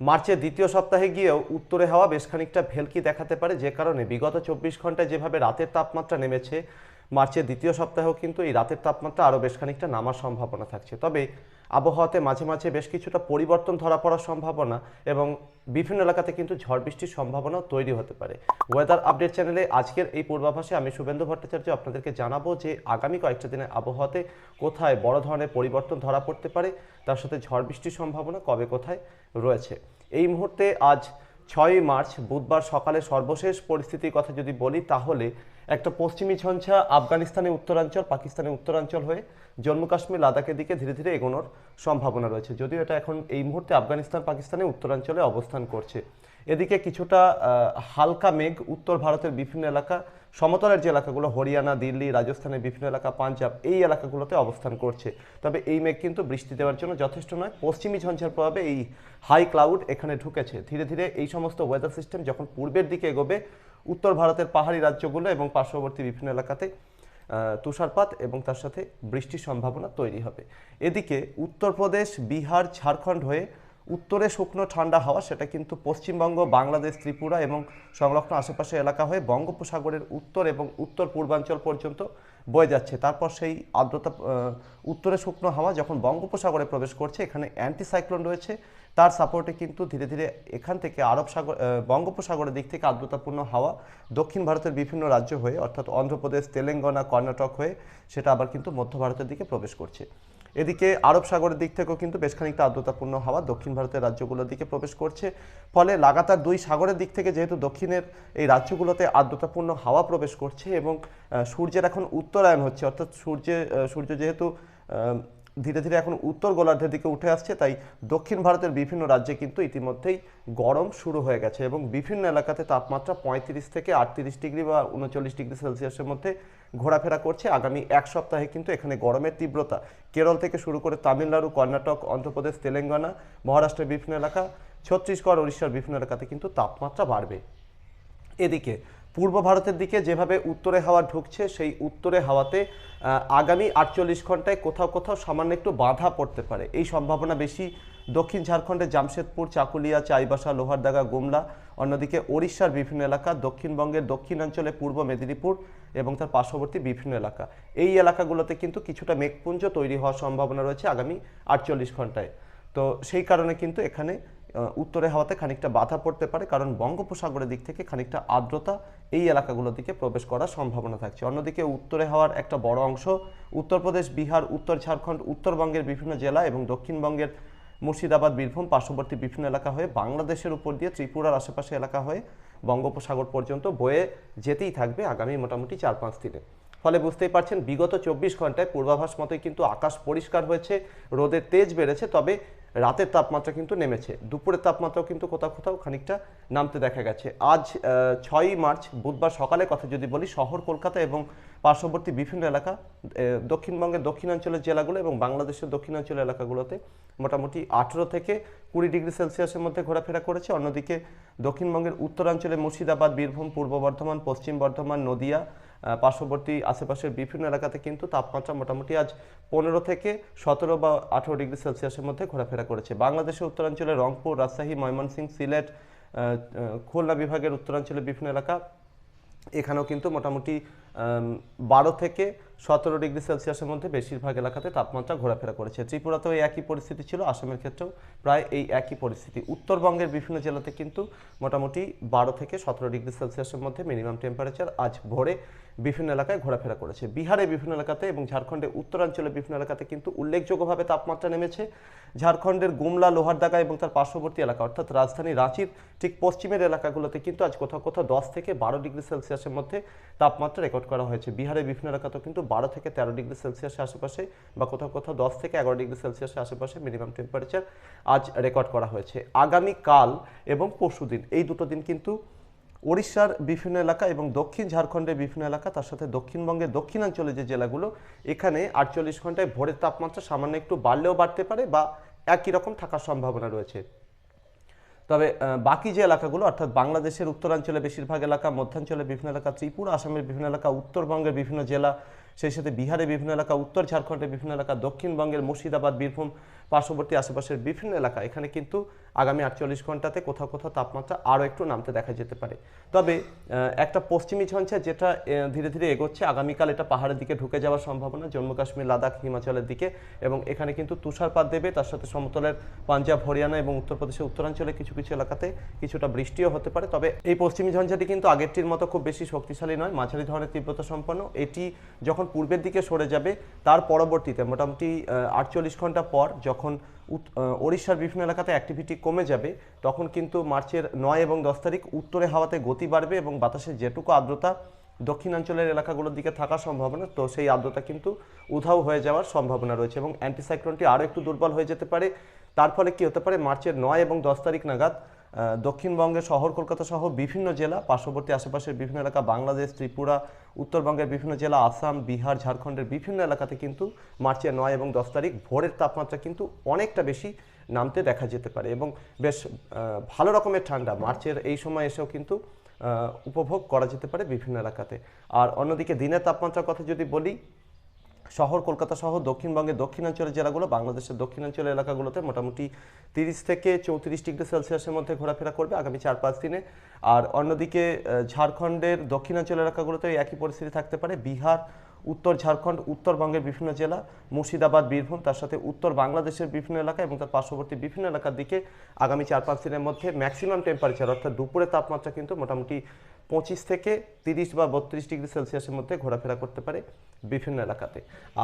মার্চের দ্বিতীয় সপ্তাহে গিয়েও উত্তরে হাওয়া বেশ খানিকটা ভেলকি দেখাতে পারে, যে কারণে বিগত চব্বিশ ঘন্টায় যেভাবে রাতের তাপমাত্রা নেমেছে, মার্চের দ্বিতীয় সপ্তাহেও কিন্তু এই রাতের তাপমাত্রা আরও বেশ খানিকটা নামার সম্ভাবনা থাকছে। তবে আবহাওয়াতে মাঝে মাঝে বেশ কিছুটা পরিবর্তন ধরা পড়ার সম্ভাবনা এবং বিভিন্ন এলাকাতে কিন্তু ঝড় বৃষ্টির সম্ভাবনাও তৈরি হতে পারে। ওয়েদার আপডেট চ্যানেলে আজকের এই পূর্বাভাসে আমি শুভেন্দু ভট্টাচার্য আপনাদেরকে জানাব যে আগামী কয়েকটা দিনের আবহাওয়াতে কোথায় বড় ধরনের পরিবর্তন ধরা পড়তে পারে, তার সাথে ঝড় বৃষ্টির সম্ভাবনা কবে কোথায় রয়েছে। এই মুহূর্তে আজ ছয়ই মার্চ, বুধবার সকালে সর্বশেষ পরিস্থিতির কথা যদি বলি, তাহলে একটা পশ্চিমী ছঞ্ছা আফগানিস্তানের উত্তরাঞ্চল পাকিস্তানের উত্তরাঞ্চল হয়ে জম্মু কাশ্মীর, লাদাখের দিকে ধীরে ধীরে এগোনোর সম্ভাবনা রয়েছে। যদিও এটা এখন এই মুহূর্তে আফগানিস্তান পাকিস্তানের উত্তরাঞ্চলে অবস্থান করছে। এদিকে কিছুটা হালকা মেঘ উত্তর ভারতের বিভিন্ন এলাকা, সমতলের যে এলাকাগুলো, হরিয়ানা, দিল্লি, রাজস্থানের বিভিন্ন এলাকা, পাঞ্জাব, এই এলাকাগুলোতে অবস্থান করছে। তবে এই মেঘ কিন্তু বৃষ্টি দেওয়ার জন্য যথেষ্ট নয়। পশ্চিমী ঝঞ্ঝার প্রভাবে এই হাই ক্লাউড এখানে ঢুকেছে। ধীরে ধীরে এই সমস্ত ওয়েদার সিস্টেম যখন পূর্বের দিকে এগোবে, উত্তর ভারতের পাহাড়ি রাজ্যগুলো এবং পার্শ্ববর্তী বিভিন্ন এলাকাতে তুষারপাত এবং তার সাথে বৃষ্টির সম্ভাবনা তৈরি হবে। এদিকে উত্তরপ্রদেশ, বিহার, ঝাড়খণ্ড হয়ে উত্তরে শুকনো ঠান্ডা হাওয়া, সেটা কিন্তু পশ্চিমবঙ্গ, বাংলাদেশ, ত্রিপুরা এবং সংলগ্ন আশেপাশে এলাকা হয়ে বঙ্গোপসাগরের উত্তর এবং উত্তর পূর্বাঞ্চল পর্যন্ত বয়ে যাচ্ছে। তারপর সেই আর্দ্রতা উত্তরে শুকনো হাওয়া যখন বঙ্গোপসাগরে প্রবেশ করছে, এখানে অ্যান্টিসাইক্লোন রয়েছে। তার সাপোর্টে কিন্তু ধীরে ধীরে এখান থেকে আরব সাগর বঙ্গোপসাগরের দিক থেকে আর্দ্রতাপূর্ণ হাওয়া দক্ষিণ ভারতের বিভিন্ন রাজ্য হয়ে, অর্থাৎ অন্ধ্রপ্রদেশ, তেলেঙ্গানা, কর্ণাটক হয়ে সেটা আবার কিন্তু মধ্য ভারতের দিকে প্রবেশ করছে। এদিকে আরব সাগরের দিক থেকেও কিন্তু বেশ খানিকটা আর্দ্রতাপূর্ণ হাওয়া দক্ষিণ ভারতের রাজ্যগুলোর দিকে প্রবেশ করছে। ফলে লাগাতার দুই সাগরের দিক থেকে যেহেতু দক্ষিণের এই রাজ্যগুলোতে আর্দ্রতাপূর্ণ হাওয়া প্রবেশ করছে এবং সূর্যের এখন উত্তরায়ণ হচ্ছে। অর্থাৎ সূর্যে সূর্য যেহেতু ধীরে ধীরে এখন উত্তর গোলার্ধের দিকে উঠে আসছে, তাই দক্ষিণ ভারতের বিভিন্ন রাজ্যে কিন্তু ইতিমধ্যেই গরম শুরু হয়ে গেছে এবং বিভিন্ন এলাকাতে তাপমাত্রা পঁয়ত্রিশ থেকে আটত্রিশ ডিগ্রি বা উনচল্লিশ ডিগ্রি সেলসিয়াসের মধ্যে ঘোরাফেরা করছে। আগামী এক সপ্তাহে কিন্তু এখানে গরমের তীব্রতা। কেরল থেকে শুরু করে তামিলনাড়ু, কর্ণাটক, অন্ধ্রপ্রদেশ, তেলেঙ্গানা, মহারাষ্ট্রের বিভিন্ন এলাকা, ছত্তিশগড় উড়িষ্যার বিভিন্ন এলাকাতে কিন্তু তাপমাত্রা বাড়বে। এদিকে পূর্ব ভারতের দিকে যেভাবে উত্তরে হাওয়া ঢুকছে, সেই উত্তরে হাওয়াতে আগামী আটচল্লিশ ঘন্টায় কোথাও কোথাও সামান্য একটু বাধা পড়তে পারে। এই সম্ভাবনা বেশি দক্ষিণ ঝাড়খণ্ডের জামশেদপুর, চাকুলিয়া, চাইবাসা লোহারদাগা গুমলা, অন্যদিকে ওড়িশার বিভিন্ন এলাকা, দক্ষিণবঙ্গের দক্ষিণাঞ্চলে পূর্ব মেদিনীপুর এবং তার পার্শ্ববর্তী বিভিন্ন এলাকা। এই এলাকাগুলোতে কিন্তু কিছুটা মেঘপুঞ্জ তৈরি হওয়ার সম্ভাবনা রয়েছে আগামী আটচল্লিশ ঘন্টায়। তো সেই কারণে কিন্তু এখানে উত্তরে হাওয়াতে খানিকটা বাধা পড়তে পারে, কারণ বঙ্গোপসাগরের দিক থেকে খানিকটা আর্দ্রতা এই এলাকাগুলো দিকে প্রবেশ করার সম্ভাবনা থাকছে। অন্যদিকে উত্তরে হওয়ার একটা বড় অংশ উত্তরপ্রদেশ, বিহার, উত্তর ঝাড়খণ্ড, উত্তরবঙ্গের বিভিন্ন জেলা এবং দক্ষিণবঙ্গের মুর্শিদাবাদ, বীরভূম পার্শ্ববর্তী বিভিন্ন এলাকা হয়ে বাংলাদেশের উপর দিয়ে ত্রিপুরার আশেপাশে এলাকা হয়ে বঙ্গোপসাগর পর্যন্ত বয়ে যেতেই থাকবে আগামী মোটামুটি চার পাঁচ দিনে। ফলে বুঝতেই পারছেন, বিগত চব্বিশ ঘন্টায় পূর্বাভাস মতোই কিন্তু আকাশ পরিষ্কার হয়েছে, রোদের তেজ বেড়েছে, তবে রাতের তাপমাত্রা কিন্তু নেমেছে। দুপুরের তাপমাত্রাও কিন্তু কোথাও কোথাও খানিকটা নামতে দেখা গেছে। আজ ছয়ই মার্চ, বুধবার সকালে কথা যদি বলি, শহর কলকাতা এবং পার্শ্ববর্তী বিভিন্ন এলাকা দক্ষিণবঙ্গের দক্ষিণাঞ্চলের জেলাগুলো এবং বাংলাদেশের দক্ষিণাঞ্চলের এলাকাগুলোতে মোটামুটি আঠেরো থেকে কুড়ি ডিগ্রি সেলসিয়াসের মধ্যে ঘোরাফেরা করেছে। অন্যদিকে দক্ষিণবঙ্গের উত্তরাঞ্চলে মুর্শিদাবাদ, বীরভূম, পূর্ব বর্ধমান, পশ্চিম বর্ধমান, নদিয়া পার্শ্ববর্তী আশেপাশের বিভিন্ন এলাকাতে কিন্তু তাপমাত্রা মোটামুটি আজ পনেরো থেকে সতেরো বা আঠেরো ডিগ্রি সেলসিয়াসের মধ্যে ঘোরাফেরা করেছে। বাংলাদেশের উত্তরাঞ্চলে রংপুর, রাজশাহী, ময়মনসিংহ, সিলেট খুলনা বিভাগের উত্তরাঞ্চলের বিভিন্ন এলাকা, এখানেও কিন্তু মোটামুটি বারো থেকে সতেরো ডিগ্রি সেলসিয়াসের মধ্যে বেশিরভাগ এলাকাতে তাপমাত্রা ঘোরাফেরা করেছে। ত্রিপুরাতেও একই পরিস্থিতি ছিল, আসামের ক্ষেত্রেও প্রায় এই একই পরিস্থিতি। উত্তরবঙ্গের বিভিন্ন জেলাতে কিন্তু মোটামুটি বারো থেকে সতেরো ডিগ্রি সেলসিয়াসের মধ্যে মিনিমাম টেম্পারেচার আজ ভোরে বিভিন্ন এলাকায় ঘোরাফেরা করেছে। বিহারে বিভিন্ন এলাকাতে এবং ঝাড়খণ্ডের উত্তরাঞ্চলের বিভিন্ন এলাকাতে কিন্তু উল্লেখযোগ্যভাবে তাপমাত্রা নেমেছে। ঝাড়খণ্ডের গুমলা, লোহারদাগা এবং তার পার্শ্ববর্তী এলাকা অর্থাৎ রাজধানী রাঁচির ঠিক পশ্চিমের এলাকাগুলোতে কিন্তু আজ কোথাও কোথাও দশ থেকে বারো ডিগ্রি সেলসিয়াসের মধ্যে তাপমাত্রা রেকর্ড করা হয়েছে। বিহারের বিভিন্ন এলাকাতেও কিন্তু বারো থেকে তেরো ডিগ্রি সেলসিয়াসের আশেপাশে বা কোথাও কোথাও দশ থেকে এগারো ডিগ্রি সেলসিয়াসের আশেপাশে মিনিমাম টেম্পারেচার আজ রেকর্ড করা হয়েছে। আগামীকাল এবং পরশুদিন এই দুটো দিন কিন্তু ওড়িশার বিভিন্ন এলাকা এবং দক্ষিণ ঝাড়খণ্ডের বিভিন্ন এলাকা, তার সাথে দক্ষিণবঙ্গের দক্ষিণাঞ্চলে যে জেলাগুলো, এখানে আটচল্লিশ ঘন্টায় ভোরের তাপমাত্রা সামান্য একটু বাড়লেও বাড়তে পারে বা একই রকম থাকার সম্ভাবনা রয়েছে। তবে বাকি যে এলাকাগুলো, অর্থাৎ বাংলাদেশের উত্তরাঞ্চলে বেশিরভাগ এলাকা, মধ্যাঞ্চলের বিভিন্ন এলাকা, ত্রিপুরা, আসামের বিভিন্ন এলাকা, উত্তরবঙ্গের বিভিন্ন জেলা সেই সাথে বিহারে বিভিন্ন এলাকা উত্তর ঝাড়খণ্ডের বিভিন্ন এলাকা দক্ষিণবঙ্গের মুর্শিদাবাদ বীরভূম পার্শ্ববর্তী আশেপাশের বিভিন্ন এলাকা, এখানে কিন্তু আগামী আটচল্লিশ ঘন্টাতে কোথাও কোথাও তাপমাত্রা আরও একটু নামতে দেখা যেতে পারে। তবে একটা পশ্চিমী ঝঞ্ঝা যেটা ধীরে ধীরে এগোচ্ছে, আগামীকাল এটা পাহাড়ের দিকে ঢুকে যাওয়ার সম্ভাবনা, জম্মু কাশ্মীর, লাদাখ, হিমাচলের দিকে এবং এখানে কিন্তু তুষারপাত দেবে, তার সাথে সমতলের পাঞ্জাব, হরিয়ানা এবং উত্তরপ্রদেশের উত্তরাঞ্চলে কিছু কিছু এলাকাতে কিছুটা বৃষ্টিও হতে পারে। তবে এই পশ্চিমী ঝঞ্ঝাটি কিন্তু আগেরটির মতো খুব বেশি শক্তিশালী নয়, মাঝারি ধরনের তীব্রতা সম্পন্ন। এটি যখন পূর্বের দিকে সরে যাবে, তার পরবর্তীতে মোটামুটি আটচল্লিশ ঘণ্টা পর যখন আহ, ওড়িশার বিভিন্ন এলাকাতে অ্যাক্টিভিটি কমে যাবে তখন কিন্তু মার্চের নয় এবং দশ তারিখ উত্তরে হাওয়াতে গতি বাড়বে এবং বাতাসে যেটুকু আর্দ্রতা দক্ষিণাঞ্চলের এলাকাগুলোর দিকে থাকার সম্ভাবনা তো সেই আর্দ্রতা কিন্তু উধাও হয়ে যাওয়ার সম্ভাবনা রয়েছে এবং অ্যান্টিসাইক্লোনটি আরও একটু দুর্বল হয়ে যেতে পারে। তার ফলে কি হতে পারে মার্চের নয় এবং দশ তারিখ নাগাদ দক্ষিণবঙ্গের শহর কলকাতা সহ বিভিন্ন জেলা পার্শ্ববর্তী আশেপাশের বিভিন্ন এলাকা বাংলাদেশ ত্রিপুরা উত্তরবঙ্গের বিভিন্ন জেলা, আসাম, বিহার, ঝাড়খণ্ডের বিভিন্ন এলাকাতে কিন্তু মার্চের নয় এবং দশ তারিখ ভোরের তাপমাত্রা কিন্তু অনেকটা বেশি নামতে দেখা যেতে পারে এবং বেশ ভালো রকমের ঠান্ডা মার্চের এই সময় এসেও কিন্তু উপভোগ করা যেতে পারে বিভিন্ন এলাকাতে। আর অন্যদিকে দিনের তাপমাত্রার কথা যদি বলি শহর, কলকাতা সহ দক্ষিণবঙ্গের দক্ষিণাঞ্চলের জেলাগুলো, বাংলাদেশের দক্ষিণাঞ্চলের এলাকাগুলোতে মোটামুটি তিরিশ থেকে চৌত্রিশ ডিগ্রি সেলসিয়াসের মধ্যে ঘোরাফেরা করবে আগামী চার পাঁচ দিনে। আর অন্যদিকে ঝাড়খণ্ডের দক্ষিণাঞ্চল এলাকাগুলোতে একই পরিস্থিতি থাকতে পারে। বিহার, উত্তর ঝাড়খণ্ড, উত্তরবঙ্গের বিভিন্ন জেলা, মুর্শিদাবাদ, বীরভূম, তার সাথে উত্তর বাংলাদেশের বিভিন্ন এলাকা এবং তার পার্শ্ববর্তী বিভিন্ন এলাকার দিকে আগামী চার পাঁচ দিনের মধ্যে ম্যাক্সিমাম টেম্পারেচার অর্থাৎ দুপুরের তাপমাত্রা কিন্তু মোটামুটি পঁচিশ থেকে তিরিশ বা বত্রিশ ডিগ্রি সেলসিয়াসের মধ্যে ঘোরাফেরা করতে পারে বিভিন্ন এলাকাতে।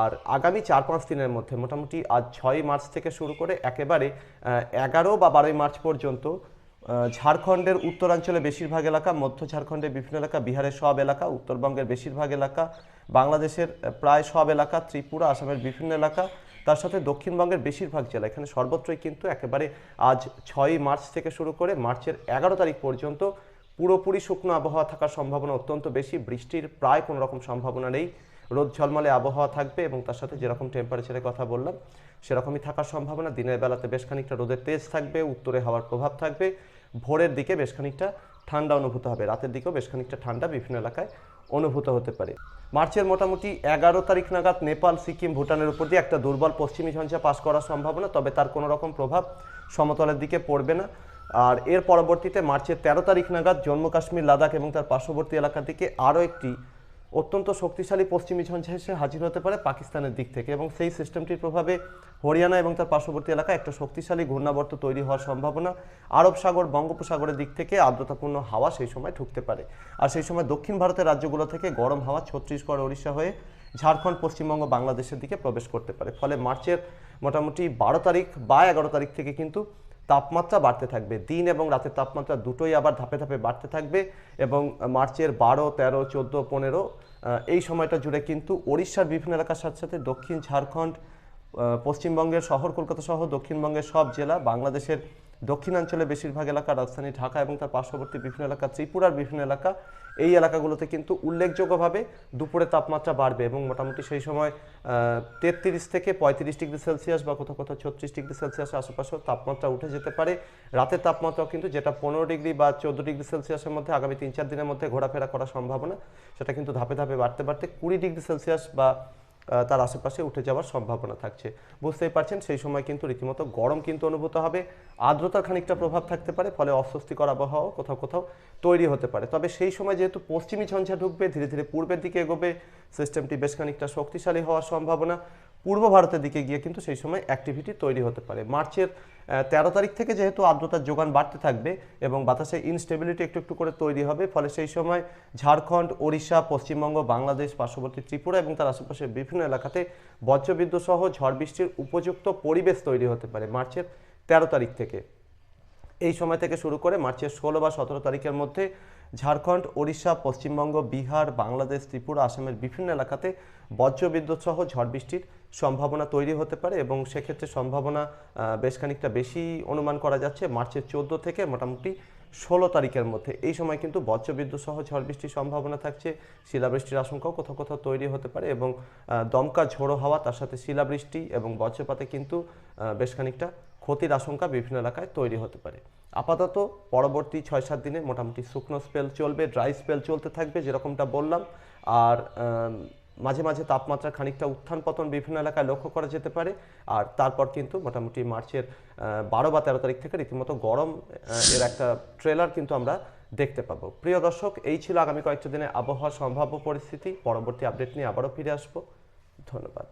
আর আগামী চার পাঁচ দিনের মধ্যে মোটামুটি আজ ছয় মার্চ থেকে শুরু করে একেবারে এগারো বা বারোই মার্চ পর্যন্ত ঝাড়খণ্ডের উত্তরাঞ্চলে বেশিরভাগ এলাকা, মধ্য ঝাড়খণ্ডের বিভিন্ন এলাকা, বিহারের সব এলাকা, উত্তরবঙ্গের বেশিরভাগ এলাকা, বাংলাদেশের প্রায় সব এলাকা, ত্রিপুরা, আসামের বিভিন্ন এলাকা, তার সাথে দক্ষিণবঙ্গের বেশিরভাগ জেলা। এখানে সর্বত্রই কিন্তু একেবারে আজ ছয়ই মার্চ থেকে শুরু করে মার্চের এগারো তারিখ পর্যন্ত পুরোপুরি শুকনো আবহাওয়া থাকার সম্ভাবনা অত্যন্ত বেশি। বৃষ্টির প্রায় কোনো রকম সম্ভাবনা নেই। রোদ ঝলমলে আবহাওয়া থাকবে এবং তার সাথে যেরকম টেম্পারেচারের কথা বললাম, সেরকমই থাকার সম্ভাবনা। দিনের বেলাতে বেশ খানিকটা রোদের তেজ থাকবে, উত্তরে হাওয়ার প্রভাব থাকবে। ভোরের দিকে বেশ খানিকটা ঠান্ডা অনুভূত হবে। রাতের দিকেও বেশ খানিকটা ঠান্ডা বিভিন্ন এলাকায় অনুভূত হতে পারে। মার্চের মোটামুটি এগারো তারিখ নাগাদ নেপাল, সিকিম, ভুটানের উপর দিয়ে একটা দুর্বল পশ্চিমী ঝঞ্ঝা পাস করার সম্ভাবনা, তবে তার কোনো রকম প্রভাব সমতলের দিকে পড়বে না। আর এর পরবর্তীতে মার্চের তেরো তারিখ নাগাদ জম্মু কাশ্মীর, লাদাখ এবং তার পার্শ্ববর্তী এলাকা দিকে আরও একটি অত্যন্ত শক্তিশালী পশ্চিমী ঝঞ্ঝা এসে হাজির হতে পারে পাকিস্তানের দিক থেকে এবং সেই সিস্টেমটির প্রভাবে হরিয়ানা এবং তার পার্শ্ববর্তী এলাকায় একটা শক্তিশালী ঘূর্ণাবর্ত তৈরি হওয়ার সম্ভাবনা। আরব সাগর, বঙ্গোপসাগরের দিক থেকে আর্দ্রতাপূর্ণ হাওয়া সেই সময় ঢুকতে পারে। আর সেই সময় দক্ষিণ ভারতের রাজ্যগুলো থেকে গরম হাওয়া ছত্তিশগড় ওড়িশা হয়ে ঝাড়খণ্ড, পশ্চিমবঙ্গ, বাংলাদেশের দিকে প্রবেশ করতে পারে। ফলে মার্চের মোটামুটি বারো তারিখ বা এগারো তারিখ থেকে কিন্তু তাপমাত্রা বাড়তে থাকবে। দিন এবং রাতের তাপমাত্রা দুটোই আবার ধাপে ধাপে বাড়তে থাকবে এবং মার্চের বারো, তেরো, চোদ্দ, পনেরো এই সময়টা জুড়ে কিন্তু ওড়িশার বিভিন্ন এলাকার সাথে সাথে দক্ষিণ ঝাড়খণ্ড পশ্চিমবঙ্গের শহর, কলকাতা সহ দক্ষিণবঙ্গের সব জেলা, বাংলাদেশের দক্ষিণাঞ্চলে বেশিরভাগ এলাকা রাজধানী ঢাকা এবং তার পার্শ্ববর্তী বিভিন্ন এলাকা, ত্রিপুরার বিভিন্ন এলাকা, এই এলাকাগুলোতে কিন্তু উল্লেখযোগ্যভাবে দুপুরে তাপমাত্রা বাড়বে এবং মোটামুটি সেই সময় তেত্রিশ থেকে পঁয়ত্রিশ ডিগ্রি সেলসিয়াস বা কোথাও কোথাও ছত্রিশ ডিগ্রি সেলসিয়াসের আশেপাশেও তাপমাত্রা উঠে যেতে পারে। রাতের তাপমাত্রাও কিন্তু যেটা পনেরো ডিগ্রি বা চোদ্দ ডিগ্রি সেলসিয়াসের মধ্যে আগামী তিন চার দিনের মধ্যে ঘোরাফেরা করার সম্ভাবনা, সেটা কিন্তু ধাপে ধাপে বাড়তে বাড়তে কুড়ি ডিগ্রি সেলসিয়াস বা তার আশেপাশে উঠে যাওয়ার সম্ভাবনা থাকছে। বুঝতেই পারছেন, সেই সময় কিন্তু রীতিমতো গরম কিন্তু অনুভূত হবে। আর্দ্রতার খানিকটা প্রভাব থাকতে পারে, ফলে অস্বস্তিকর আবহাওয়া কোথাও কোথাও তৈরি হতে পারে। তবে সেই সময় যেহেতু পশ্চিমী ঝঞ্ঝা ঢুকবে, ধীরে ধীরে পূর্বের দিকে এগোবে সিস্টেমটি বেশ খানিকটা শক্তিশালী হওয়ার সম্ভাবনা। পূর্ব ভারতের দিকে গিয়ে কিন্তু সেই সময় অ্যাক্টিভিটি তৈরি হতে পারে। মার্চের তেরো তারিখ থেকে যেহেতু আর্দ্রতার যোগান বাড়তে থাকবে এবং বাতাসে ইনস্টেবিলিটি একটু একটু করে তৈরি হবে, ফলে সেই সময় ঝাড়খণ্ড, ওড়িশা, পশ্চিমবঙ্গ, বাংলাদেশ, পার্শ্ববর্তী ত্রিপুরা এবং তার আশেপাশের বিভিন্ন এলাকাতে বজ্রবিদ্যুৎ সহ ঝড় বৃষ্টির উপযুক্ত পরিবেশ তৈরি হতে পারে মার্চের তেরো তারিখ থেকে। এই সময় থেকে শুরু করে মার্চের ষোলো বা সতেরো তারিখের মধ্যে ঝাড়খণ্ড, ওড়িশা, পশ্চিমবঙ্গ, বিহার, বাংলাদেশ, ত্রিপুরা, আসামের বিভিন্ন এলাকাতে বজ্রবিদ্যুৎ সহ ঝড় বৃষ্টির সম্ভাবনা তৈরি হতে পারে এবং সেক্ষেত্রে সম্ভাবনা বেশ খানিকটা বেশি অনুমান করা যাচ্ছে মার্চের চোদ্দ থেকে মোটামুটি ষোলো তারিখের মধ্যে। এই সময় কিন্তু বজ্রবিদ্যুৎ সহ ঝড় বৃষ্টির সম্ভাবনা থাকছে, শিলাবৃষ্টির আশঙ্কাও কোথাও কোথাও তৈরি হতে পারে এবং দমকা ঝোড়ো হাওয়া, তার সাথে শিলাবৃষ্টি এবং বজ্রপাতে কিন্তু বেশ খানিকটা ক্ষতির আশঙ্কা বিভিন্ন এলাকায় তৈরি হতে পারে। আপাতত পরবর্তী ছয় সাত দিনে মোটামুটি শুকনো স্পেল চলবে ড্রাই স্পেল চলতে থাকবে, যেরকমটা বললাম। আর মাঝে মাঝে তাপমাত্রা খানিকটা উত্থান পতন বিভিন্ন এলাকায় লক্ষ্য করা যেতে পারে। আর তারপর কিন্তু মোটামুটি মার্চের বারো বা তেরো তারিখ থেকে রীতিমতো গরম এর একটা ট্রেলার কিন্তু আমরা দেখতে পাবো। প্রিয় দর্শক, এই ছিল আগামী কয়েকটা দিনে আবহাওয়া সম্ভাব্য পরিস্থিতি। পরবর্তী আপডেট নিয়ে আবারও ফিরে আসব। ধন্যবাদ।